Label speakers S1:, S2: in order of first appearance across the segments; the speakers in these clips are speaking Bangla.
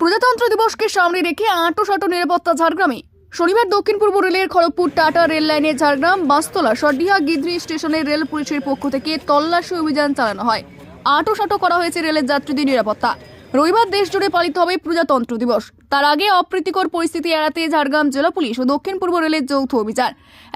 S1: প্রজাতন্ত্র দিবসকে সামনে রেখে আটো সাটো নিরাপত্তা ঝাড়গ্রামে। শনিবার দক্ষিণ পূর্ব রেলের খড়গপুর টাটা রেল লাইনে ঝাড়গ্রাম, বাস্তলা সডিহা গিদ্রি স্টেশনের রেল পুলিশের পক্ষ থেকে তল্লাশি অভিযান চালানো হয়। আটো সাটো করা হয়েছে রেলের যাত্রীদের নিরাপত্তা। রবিবার দেশ জুড়ে পালিত হবে প্রজাতন্ত্র দিবস। তার আগে অপ্রীতিকর পরিস্থিতি এড়াতে ঝাড়গ্রাম জেলা পুলিশ ও দক্ষিণ পূর্ব রেলের যৌথ অভিযান।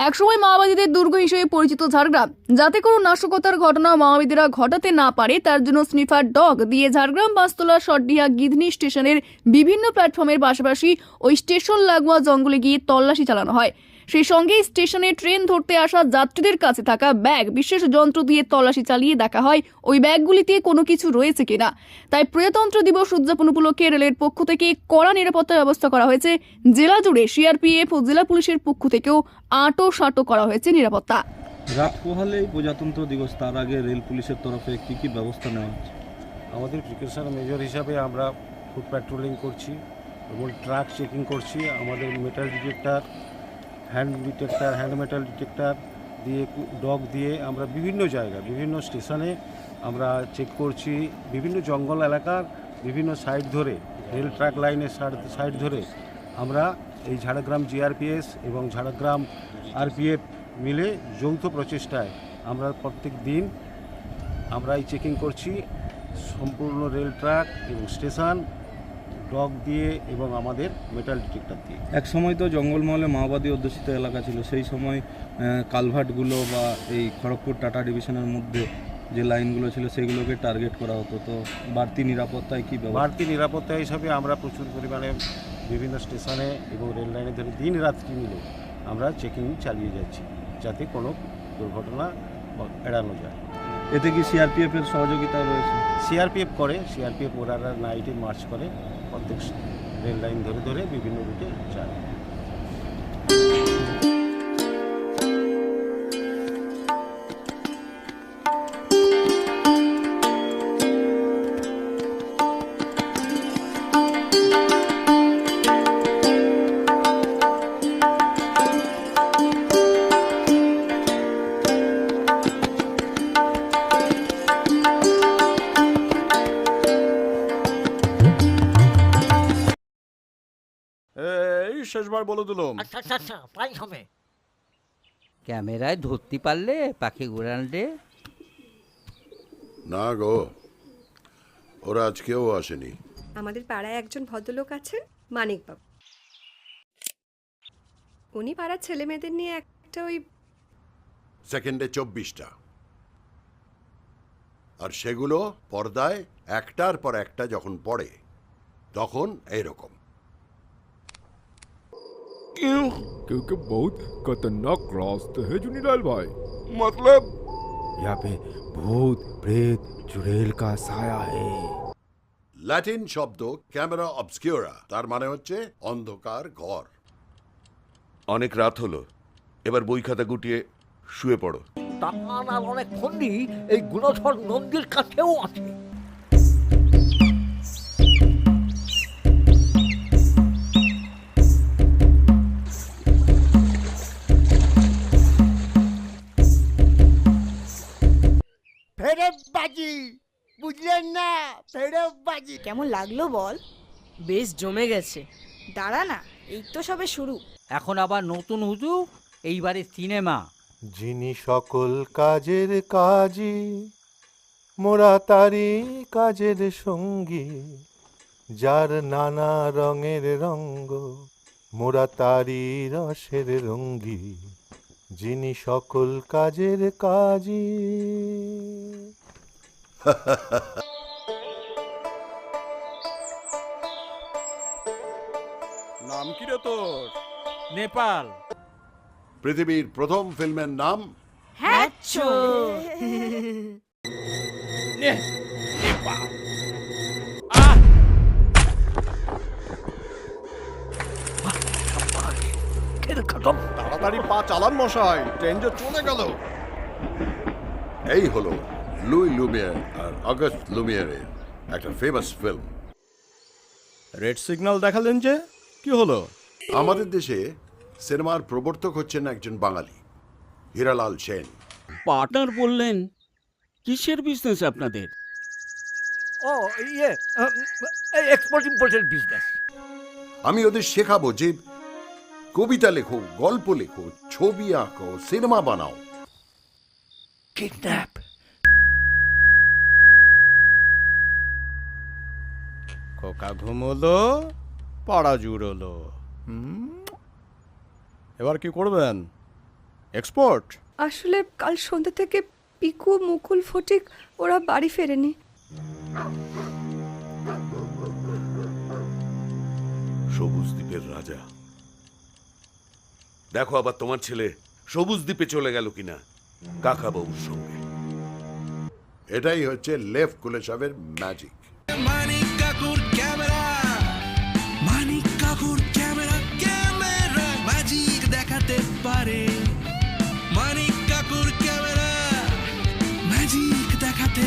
S1: একসময় মাওবাদীদের দুর্গ হিসেবে পরিচিত ঝাড়গ্রাম। যাতে কোনো নাশকতার ঘটনা মাওবাদীরা ঘটাতে না পারে, তার জন্য স্নিফার ডগ দিয়ে ঝাড়গ্রাম বাস্তলা সড্ডিহা গিধনি স্টেশনের বিভিন্ন প্ল্যাটফর্মের পাশাপাশি ওই স্টেশন লাগোয়া জঙ্গলে গিয়ে তল্লাশি চালানো হয়। সেই সঙ্গে স্টেশনে ট্রেন ধরতে আসা যাত্রীদের কাছে থাকা ব্যাগ বিশেষ যন্ত্র দিয়ে তল্লাশি চালিয়ে দেখা হয় ওই ব্যাগগুলিতে কোনো কিছু রয়েছে কিনা। তাই প্রজাতন্ত্র দিবস উদযাপন উপলক্ষে রেলের পক্ষ থেকে কড়া নিরাপত্তা ব্যবস্থা করা হয়েছে। জেলা জুড়ে সিআরপিএফ ও জেলা পুলিশের পক্ষ থেকেও আটো সাটো করা হয়েছে নিরাপত্তা।
S2: রাত পোহালেই প্রজাতন্ত্র দিবস তার আগে রেল পুলিশের তরফে কি কি ব্যবস্থা নেওয়া হচ্ছে?
S3: আমাদের প্রিকশন মেজর হিসাবে আমরা ফুড প্যাট্রোলিং করছি এবং ট্রাক চেকিং করছি। আমাদের metal detector hand detector hand metal detector দিয়ে ডগ দিয়ে আমরা বিভিন্ন জায়গায়, বিভিন্ন স্টেশনে আমরা চেক করছি। বিভিন্ন জঙ্গল এলাকার বিভিন্ন সাইড ধরে রেল ট্র্যাক লাইনের সাইড ধরে আমরা এই ঝাড়গ্রাম জিআরপিএস এবং ঝাড়গ্রাম আরপিএফ মিলে যৌথ প্রচেষ্টায় আমরা প্রত্যেক দিন আমরা এই চেকিং করছি। সম্পূর্ণ রেল ট্র্যাক এবং স্টেশন ডগ দিয়ে এবং আমাদের মেটাল ডিটেক্টর দিয়ে।
S2: এক সময় তো জঙ্গলমহলে মাওবাদী অধ্যুষিত এলাকা ছিল সেই সময় কালভার্টগুলো বা এই খড়গপুর টাটা ডিভিশনের মধ্যে যে লাইনগুলো ছিল সেগুলোকে টার্গেট করা হতো। তো বাড়তি নিরাপত্তায় কি
S3: বাড়তি নিরাপত্তা হিসাবে আমরা প্রচুর পরিমাণে বিভিন্ন স্টেশনে এবং রেল লাইনে ধরে দিন রাত্রি মিলে আমরা চেকিং চালিয়ে যাচ্ছি যাতে কোনো দুর্ঘটনা এড়ানো যায়।
S2: এতে কি সিআরপিএফ এর সহযোগিতা রয়েছে?
S3: সিআরপিএফ করে সিআরপিএফ ওরা নাইটে মার্চ করে। প্রত্যেক রেল লাইন ধরে ধরে বিভিন্ন রুটে যায়।
S4: শেষবার বলে দিলাম।
S5: আচ্ছা আচ্ছা আচ্ছা তাই হবে।
S6: ক্যামেরায় ধরতে পারলে পাখি ঘুরানলে
S7: না গো ওরা আজকেও আসেনি।
S8: আমাদের পাড়ায় একজন ভদ্রলোক আছেন মানিকবাবু। উনি পাড়ার ছেলে মেয়েদের নিয়ে একটা ওই
S7: সেকেন্ডে চব্বিশটা। আর সেগুলো পর্দায় একটার পর একটা যখন পড়ে তখন এইরকম।
S9: क्योंकि बहुत खतरनाक रास्ते है जुनीलाल भाई
S4: मतलब
S9: यहाँ पे भूत प्रेत चुड़ैल का साया है
S7: ল্যাটিন শব্দ ক্যামেরা অবস্কিউরা তার মানে হচ্ছে অন্ধকার ঘর
S10: অনেক রাত হলো এবার বই খাতা গুটিয়ে শুয়ে পড়ো
S5: তার আর অনেক ফন্ডি এই গুণধর নন্দীর কাছেও আছে
S11: বাজি।
S12: কেমন লাগল বল? বেশ জমে গেছে। দাঁড়া না এই তো সবে শুরু।
S6: এখন আবার নতুন হুজু এইবারে সিনেমা।
S3: যিনি সকল কাজের কাজী মোরা তারি কাজের সঙ্গী। যার নানা রঙের রঙ্গ মোরা তারি রসের রঙ্গী। যিনি সকল কাজের কাজী।
S4: নাম কি রে তোর?
S6: নেপাল।
S7: পৃথিবীর প্রথম ফিল্মের নাম?
S12: হ্যাঁ
S4: তাড়াতাড়ি পা চালান মশাই ট্রেন যে চলে গেল।
S7: এই হলো লুই লুমিয়ার আর অগস্ট লুমিয়ারের একটা ফেমাস ফিল্ম
S4: রেড সিগন্যাল দেখালেন যে? কি হলো?
S7: আমাদের দেশে সিনেমার প্রবর্তক হচ্ছেন একজন বাঙালি হীরালাল সেন।
S13: পার্টনার বললেন কিসের বিজনেস আপনাদের?
S5: ও ইয়ে এক্সপোর্ট ইম্পোর্টের বিজনেস
S7: আমি ওদের শেখাবো যে কবিতা লেখো গল্প লেখো ছবি আঁকো সিনেমা বানাও।
S5: কিডন্যাপ
S4: খোকা ঘুমোলো। পাড়া জুড়োলো হুম? এবার কি করবেন? এক্সপোর্ট?
S8: আসলে কাল সন্ধ্যা থেকে পিকু মুকুল ফটিক ওরা বাড়ি ফেরেনি।
S10: সবুজ দ্বীপের রাজা। দেখো আবার তোমার ছেলে সবুজ দ্বীপে চলে গেল কিনা কাকা বাবুর সঙ্গে।
S7: এটাই হচ্ছে লেফ কুলেশাবের ম্যাজিক
S13: মানিক কাকুর হারাতে পারে মানিক কাকুর ক্যামেরা ম্যাজিক দেখাতে